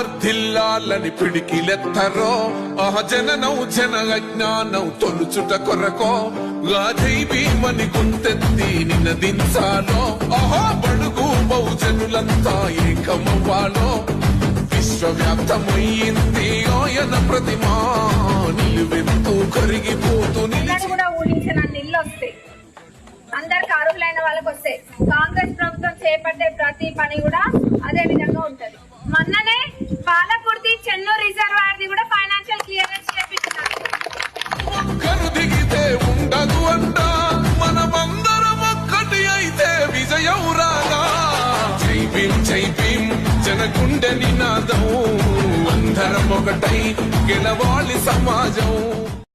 వర్ధిల్లాలని పిడికిలెత్తరో. ఆ జననం జన అజ్ఞానం తొలుచుట కొరకో. గాజై భీమని గుంతెత్తి నినదించాలో. ఆహా బడుగు బహుజనులంతా ఏకమవ్వాలో. విశ్వవ్యాప్తమయ్యింది ఆయన ప్రతిమా. నిలువెత్తు కరిగిపోతూ నిలిచి. కూడా ఊహించిన ఇల్లు వస్తాయి అందరికి అర్హులైన వాళ్ళకి వస్తాయి కాంగ్రెస్ ప్రభుత్వం చేపట్టే ప్రతి పని కూడా భీం జై భీం జనగుండె నినాదం. అందరం ఒకటై గెలవాలి సమాజం.